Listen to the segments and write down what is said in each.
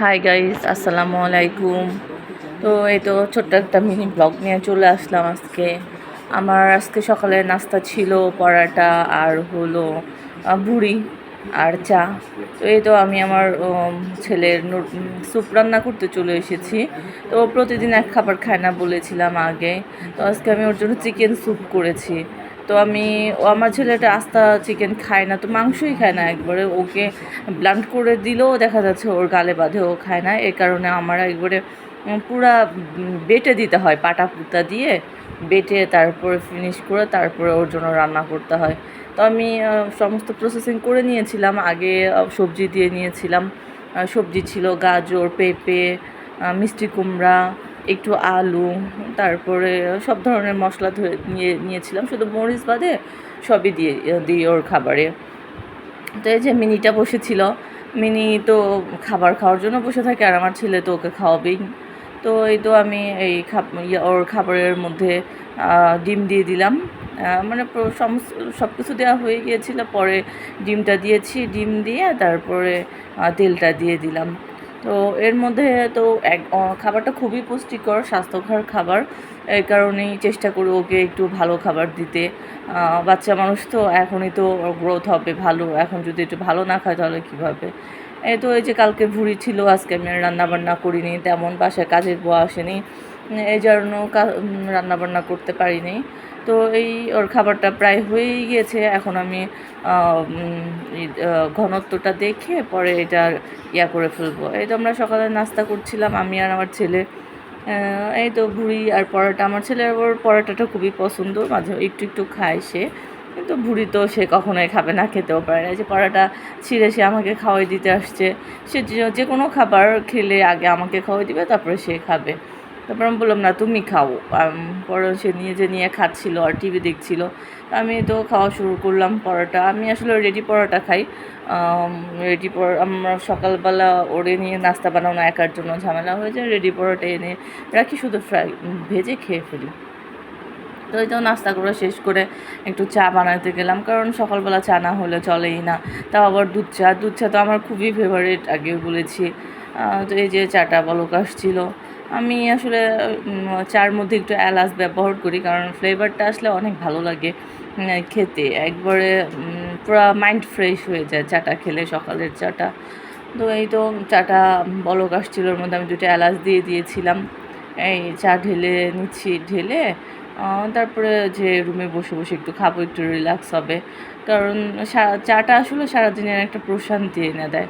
Hi guys আসসালামু আলাইকুম। তো এই তো ছোট্ট একটা মিনি ব্লগ নিয়ে চলে আসলাম আজকে। আমার আজকে সকালে নাস্তা ছিল, পরাটা আর হলো বুড়ি আর চা। তো এই তো আমি আমার ছেলের স্যুপ রান্না করতে চলে এসেছি। তো প্রতিদিন এক খাবার খায় না বলেছিলাম আগে। তো আজকে আমি ওর জন্য চিকেন স্যুপ করেছি। তো আমি, ও আমার ছেলেটা আস্তা চিকেন খায় না, তো মাংসই খায় না একবারে। ওকে ব্লান্ট করে দিলেও দেখা যাচ্ছে ওর গালে বাঁধে, ও খায় না। এই কারণে আমার একবারে পুরা বেটে দিতে হয়, পাটা পুতা দিয়ে বেটে তারপরে ফিনিশ করে তারপরে ওর জন্য রান্না করতে হয়। তো আমি সমস্ত প্রসেসিং করে নিয়েছিলাম। আগে সবজি দিয়ে নিয়েছিলাম। সবজি ছিল গাজর, পেঁপে মিষ্টি কুমড়া একটু আলু তারপরে সব ধরনের মশলা ধরে নিয়ে নিয়েছিলাম। শুধু মরিচ বাদে সবই দিয়ে দিই ওর খাবারে। তো এই যে মিনিটা বসেছিল মিনি তো খাবার খাওয়ার জন্য বসে থাকে আর আমার ছেলে তো ওকে খাওয়াবেই। তো এই তো আমি এই ইয়ে, ওর খাবারের মধ্যে ডিম দিয়ে দিলাম। মানে সমস্ত সব কিছু দেওয়া হয়ে গিয়েছিল। পরে ডিমটা দিয়েছি ডিম দিয়ে তারপরে তেলটা দিয়ে দিলাম। তো এর মধ্যে তো এক খাবারটা খুবই পুষ্টিকর, স্বাস্থ্যকর খাবার। এই কারণেই চেষ্টা করি ওকে একটু ভালো খাবার দিতে। বাচ্চা মানুষ তো এখনই তো গ্রোথ হবে ভালো। এখন যদি একটু ভালো না খায় তাহলে কীভাবে? এই তো এই যে কালকে ভুড়ি ছিল, আজকে আমি রান্নাবান্না করিনি, তেমন বাসায় কাজের বউ আসেনি। এই জন্য রান্না বান্না করতে পারিনি। তো এই ওর খাবারটা প্রায় হয়েই গিয়েছে এখন আমি ঘনত্বটা দেখে পরে এটা ইয়া করে ফেলব। এই তো আমরা সকালে নাস্তা করছিলাম, আমি আর আমার ছেলে। এই তো ভুড়ি আর পরোটা। আমার ছেলের ওর পরোটাটা খুবই পছন্দ, মাঝে একটু একটু খায় সে। কিন্তু ভুড়ি তো সে কখনোই খাবে না, খেতেও পারে না। যে পরোটা ছিঁড়ে সে আমাকে খাওয়াই দিতে আসছে। সে যে কোনো খাবার খেলে আগে আমাকে খাওয়াই দিবে, তারপরে সে খাবে। তারপর আমি বললাম, না, তুমি খাও। পরে সে নিজে নিয়ে খাচ্ছিল আর টিভি দেখছিল। আমি তো খাওয়া শুরু করলাম পরোটা। আমি আসলে রেডি পরোটা খাই। রেডি পর, আমরা সকালবেলা ওরে নিয়ে নাস্তা বানানো একার জন্য ঝামেলা হয়ে যায়। রেডি পরোটা এনে রাখি, শুধু ফ্রাই ভেজে খেয়ে ফেলি। তো এই তো নাস্তা করে শেষ করে একটু চা বানাতে গেলাম। কারণ সকালবেলা চা না হলে চলেই না। তাও আবার দুধ চা। দুধ চা তো আমার খুবই ফেভারিট আগেও বলেছি। তো এই যে চাটা বলক আসছিল। আমি আসলে চার মধ্যে একটু এলাচ ব্যবহার করি, কারণ ফ্লেভারটা আসলে অনেক ভালো লাগে খেতে। একবারে পুরো মাইন্ড ফ্রেশ হয়ে যায় চাটা খেলে, সকালের চাটা। তো এই তো চাটা বলক আসছিল ওর মধ্যে আমি দুটো এলাচ দিয়ে দিয়েছিলাম। এই চা ঢেলে নিচ্ছি, ঢেলে তারপরে যে রুমে বসে বসে একটু খাব, একটু রিল্যাক্স হবে। কারণ চাটা আসলে সারাদিনের একটা প্রশান্তি এনে দেয়।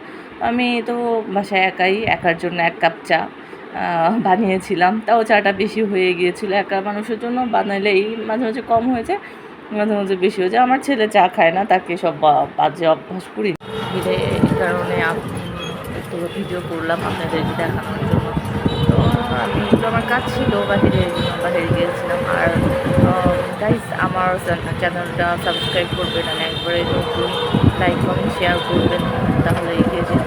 আমি তো বাসায় একাই, একার জন্য এক কাপ চা। বানিয়েছিলাম। তাও চাটা বেশি হয়ে গিয়েছিল। একা মানুষের জন্য বানাইলেই মাঝে মাঝে কম হয়ে যায়, মাঝে মাঝে বেশি হয়ে যায়। আমার ছেলে চা খায় না, তাকে সব বাজে অভ্যাস করি। এই কারণে একটু ভিডিও করলাম আপনাদের দেখানোর জন্য। তো আমি একটু আমার কাজ ছিল, বাহিরে বাহিরে গিয়েছিলাম। আর গাইস আমার চ্যানেলটা সাবস্ক্রাইব করবেন আমি একবারে লাইক কমেন্ট শেয়ার করবেন, তাহলে এগিয়ে যেতে